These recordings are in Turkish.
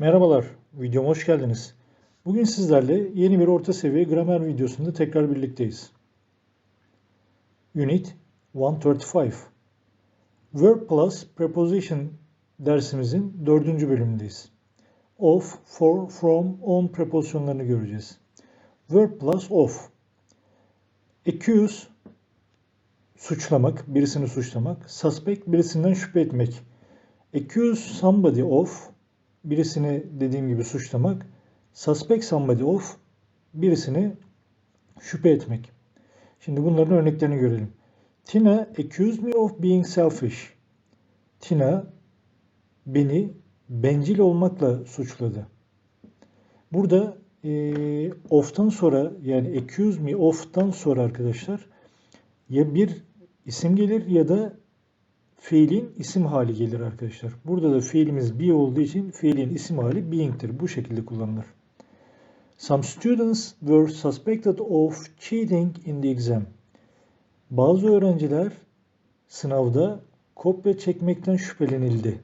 Merhabalar, videoma hoş geldiniz. Bugün sizlerle yeni bir orta seviye gramer videosunda tekrar birlikteyiz. Unit 135 Verb plus Preposition dersimizin dördüncü bölümündeyiz. Of, for, from, on prepozisyonlarını göreceğiz. Verb plus of Accuse suçlamak, birisini suçlamak. Suspect birisinden şüphe etmek. Accuse somebody of birisini dediğim gibi suçlamak. Suspect somebody of birisini şüphe etmek. Şimdi bunların örneklerini görelim. Tina accused me of being selfish. Tina beni bencil olmakla suçladı. Burada e, of'tan sonra yani accuse me of'tan sonra arkadaşlar ya bir isim gelir ya da fiilin isim hali gelir arkadaşlar. Burada da fiilimiz be olduğu için fiilin isim hali being'tir. Bu şekilde kullanılır. Some students were suspected of cheating in the exam. Bazı öğrenciler sınavda kopya çekmekten şüphelenildi.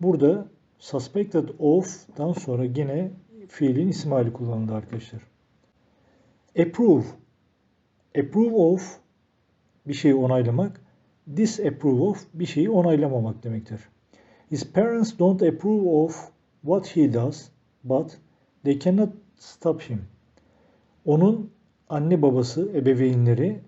Burada suspected of'dan sonra yine fiilin isim hali kullanıldı arkadaşlar. Approve. Approve of bir şeyi onaylamak. Disapprove of bir şeyi onaylamamak demektir. His parents don't approve of what he does, but they cannot stop him. Onun anne babası, ebeveynleri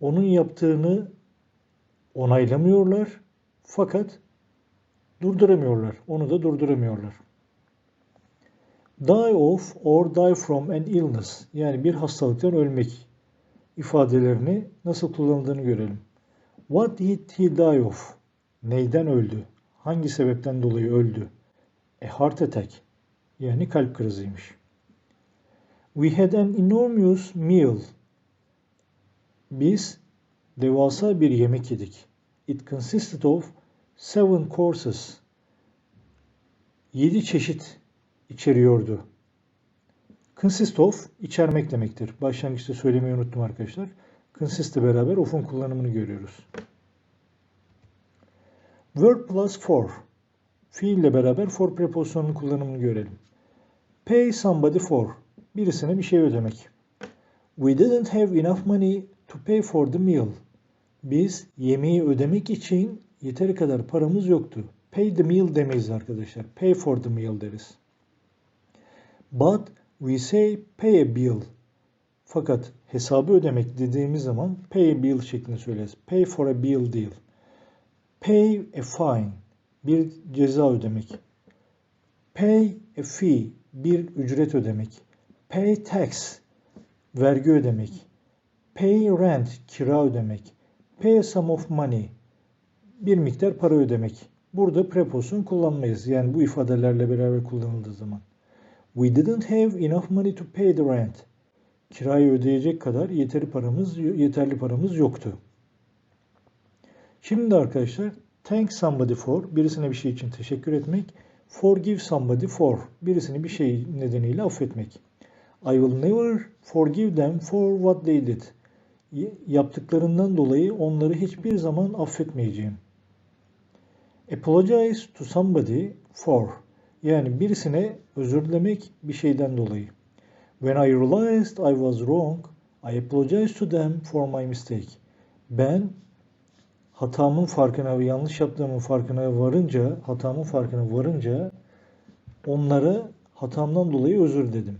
onun yaptığını onaylamıyorlar fakat durduramıyorlar. Onu da durduramıyorlar. Die of or die from an illness yani bir hastalıktan ölmek ifadelerini nasıl kullanıldığını görelim. What did he die of? Neyden öldü? Hangi sebepten dolayı öldü? A heart attack yani kalp kriziymiş. We had an enormous meal. Biz devasa bir yemek yedik. It consisted of seven courses. Yedi çeşit içeriyordu. Consist of içermek demektir. Başlangıçta söylemeyi unuttum arkadaşlar. Consist ile beraber of'un kullanımını görüyoruz. Verb plus for. Fiille beraber for prepozisyonunun kullanımını görelim. Pay somebody for. Birisine bir şey ödemek. We didn't have enough money to pay for the meal. Biz yemeği ödemek için yeteri kadar paramız yoktu. Pay the meal demeyiz arkadaşlar. Pay for the meal deriz. But we say pay a bill. Fakat hesabı ödemek dediğimiz zaman pay a bill şeklinde söyleriz. Pay for a bill değil. Pay a fine. Bir ceza ödemek. Pay a fee. Bir ücret ödemek. Pay tax. Vergi ödemek. Pay rent. Kira ödemek. Pay a sum of money. Bir miktar para ödemek. Burada prepozisyon kullanmayız. Yani bu ifadelerle beraber kullanıldığı zaman. We didn't have enough money to pay the rent. Kirayı ödeyecek kadar yeteri paramız yeterli paramız yoktu. Şimdi arkadaşlar thank somebody for birisine bir şey için teşekkür etmek. Forgive somebody for birisini bir şey nedeniyle affetmek. I will never forgive them for what they did. Yaptıklarından dolayı onları hiçbir zaman affetmeyeceğim. Apologize to somebody for yani birisine özür dilemek bir şeyden dolayı. When I realized I was wrong, I apologized to them for my mistake. Ben hatamın farkına ve yanlış yaptığımın farkına varınca, hatamın farkına varınca onlara hatamdan dolayı özür dedim.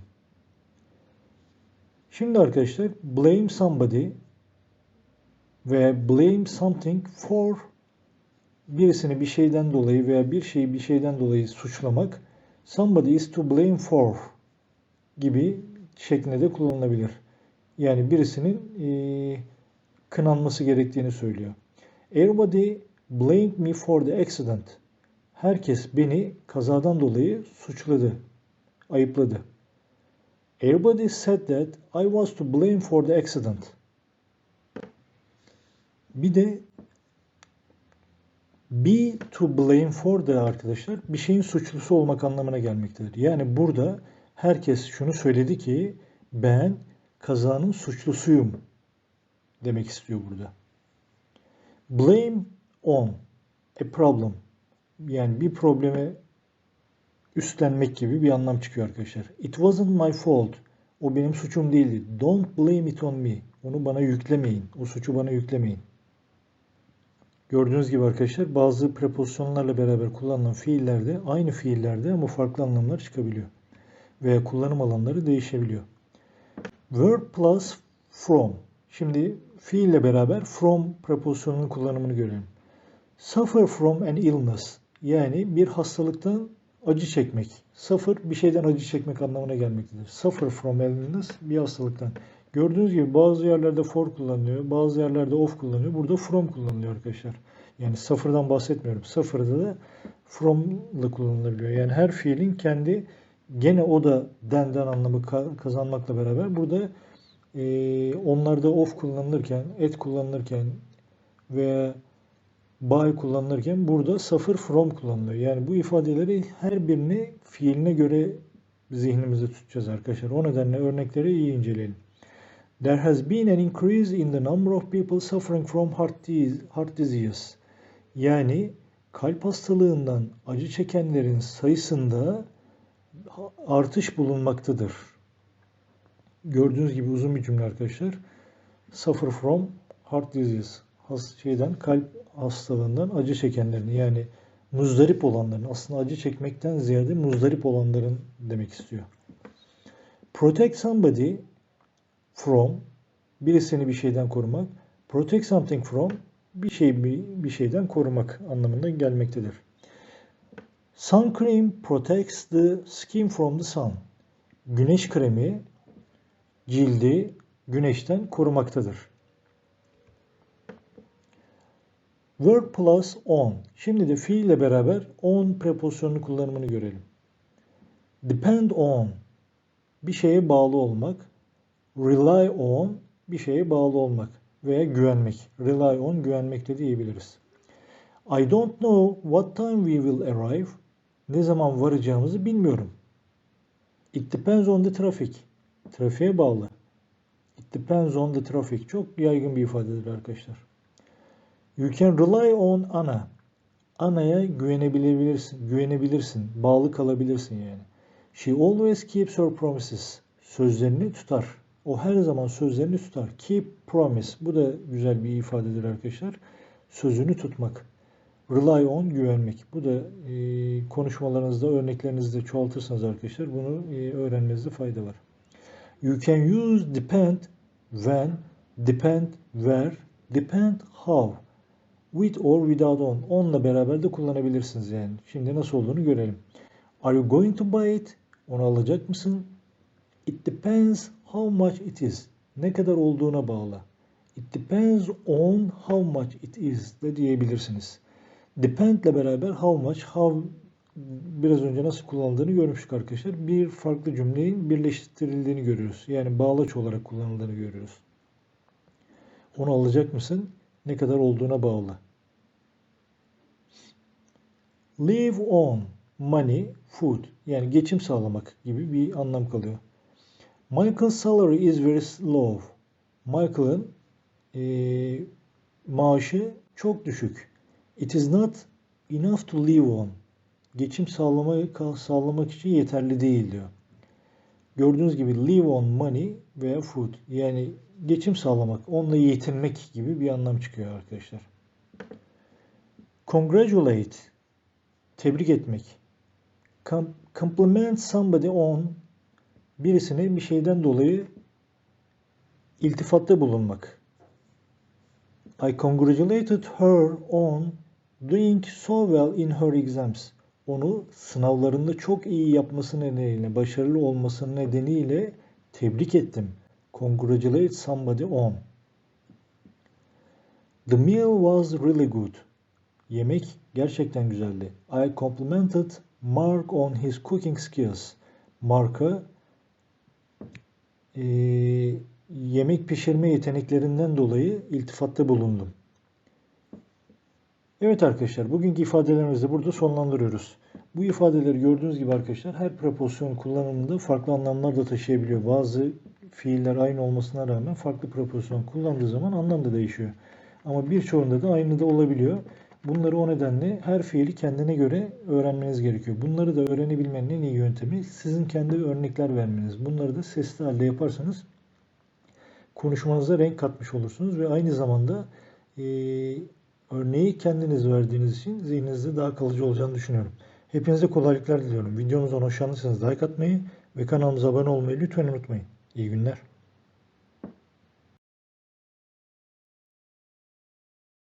Şimdi arkadaşlar blame somebody ve blame something for birisini bir şeyden dolayı veya bir şeyi bir şeyden dolayı suçlamak somebody is to blame for gibi şeklinde de kullanılabilir. Yani birisinin e, kınanması gerektiğini söylüyor. Everybody blamed me for the accident. Herkes beni kazadan dolayı suçladı, ayıpladı. Everybody said that I was to blame for the accident. Bir de be to blame for da arkadaşlar bir şeyin suçlusu olmak anlamına gelmektedir. Yani burada herkes şunu söyledi ki ben kazanın suçlusuyum demek istiyor burada. Blame on a problem yani bir probleme üstlenmek gibi bir anlam çıkıyor arkadaşlar. It wasn't my fault. O benim suçum değildi. Don't blame it on me. Onu bana yüklemeyin. O suçu bana yüklemeyin. Gördüğünüz gibi arkadaşlar bazı prepozisyonlarla beraber kullanılan fiillerde aynı fiillerde ama farklı anlamlar çıkabiliyor. Veya kullanım alanları değişebiliyor. Verb plus from. Şimdi fiille beraber from prepozisyonunun kullanımını görelim. Suffer from an illness. Yani bir hastalıktan acı çekmek. Suffer bir şeyden acı çekmek anlamına gelmektedir. Suffer from an illness bir hastalıktan. Gördüğünüz gibi bazı yerlerde for kullanılıyor, bazı yerlerde of kullanılıyor. Burada from kullanılıyor arkadaşlar. Yani suffer'dan bahsetmiyorum. Suffer'da da from'la kullanılabiliyor. Yani her fiilin kendi gene o da denden anlamı kazanmakla beraber burada e, onlarda of kullanılırken, et kullanılırken veya by kullanılırken burada suffer from kullanılıyor. Yani bu ifadeleri her birini fiiline göre zihnimizde tutacağız arkadaşlar. O nedenle örnekleri iyi inceleyelim. There has been an increase in the number of people suffering from. Heart disease. Yani kalp hastalığından acı çekenlerin sayısında artış bulunmaktadır. Gördüğünüz gibi uzun bir cümle arkadaşlar. Suffer from heart disease. Has, şeyden kalp hastalığından acı çekenlerin yani muzdarip olanların aslında acı çekmekten ziyade muzdarip olanların demek istiyor. Protect somebody from birisini bir şeyden korumak. Protect something from bir şey bir, bir şeyden korumak anlamında gelmektedir. Sun cream protects the skin from the sun. Güneş kremi cildi güneşten korumaktadır. Verb plus on. Şimdi de fiille beraber on prepozisyonunu kullanımını görelim. Depend on bir şeye bağlı olmak. Rely on bir şeye bağlı olmak veya güvenmek. Rely on güvenmek de diyebiliriz. I don't know what time we will arrive. Ne zaman varacağımızı bilmiyorum. It depends on the traffic. Trafiğe bağlı. It depends on the traffic. Çok yaygın bir ifadedir arkadaşlar. You can rely on Ana. Ana'ya güvenebilirsin, güvenebilirsin, bağlı kalabilirsin yani. She always keeps her promises. Sözlerini tutar. O her zaman sözlerini tutar. Keep promise. Bu da güzel bir ifadedir arkadaşlar. Sözünü tutmak. Rely on güvenmek. Bu da e, konuşmalarınızda, örneklerinizde çoğaltırsanız arkadaşlar bunu e, öğrenmenizde fayda var. You can use depend when, depend where, depend how. With or without on. Onunla beraber de kullanabilirsiniz yani. Şimdi nasıl olduğunu görelim. Are you going to buy it? Onu alacak mısın? It depends how much it is. Ne kadar olduğuna bağlı. It depends on how much it is de diyebilirsiniz. Depend ile beraber how much, how biraz önce nasıl kullanıldığını görmüştük arkadaşlar. Bir farklı cümlenin birleştirildiğini görüyoruz. Yani bağlaç olarak kullanıldığını görüyoruz. Onu alacak mısın? Ne kadar olduğuna bağlı. Live on, money, food. Yani geçim sağlamak gibi bir anlam kalıyor. Michael's salary is very low. Michael'ın e, maaşı çok düşük. It is not enough to live on geçim sağlamayı sağlamak için yeterli değil diyor. Gördüğünüz gibi live on money veya food yani geçim sağlamak, onunla yetinmek gibi bir anlam çıkıyor arkadaşlar. Congratulate tebrik etmek. Compliment somebody on birisine bir şeyden dolayı iltifatta bulunmak. I congratulated her on doing so well in her exams onu sınavlarında çok iyi yapması nedeniyle, başarılı olması nedeniyle tebrik ettim. Congratulate somebody on. The meal was really good. Yemek gerçekten güzeldi. I complimented Mark on his cooking skills. Mark'a e, yemek pişirme yeteneklerinden dolayı iltifatta bulundum. Evet arkadaşlar bugünkü ifadelerimizi burada sonlandırıyoruz. Bu ifadeleri gördüğünüz gibi arkadaşlar her prepozisyon kullanımında farklı anlamlar da taşıyabiliyor. Bazı fiiller aynı olmasına rağmen farklı prepozisyon kullandığı zaman anlam da değişiyor. Ama birçoğunda da aynı da olabiliyor. Bunları o nedenle her fiili kendine göre öğrenmeniz gerekiyor. Bunları da öğrenebilmenin en iyi yöntemi sizin kendi örnekler vermeniz. Bunları da sesli halde yaparsanız konuşmanıza renk katmış olursunuz ve aynı zamanda e, örneği kendiniz verdiğiniz için zihninizde daha kalıcı olacağını düşünüyorum. Hepinize kolaylıklar diliyorum. Videomuzdan hoşlandıysanız like atmayı ve kanalımıza abone olmayı lütfen unutmayın. İyi günler.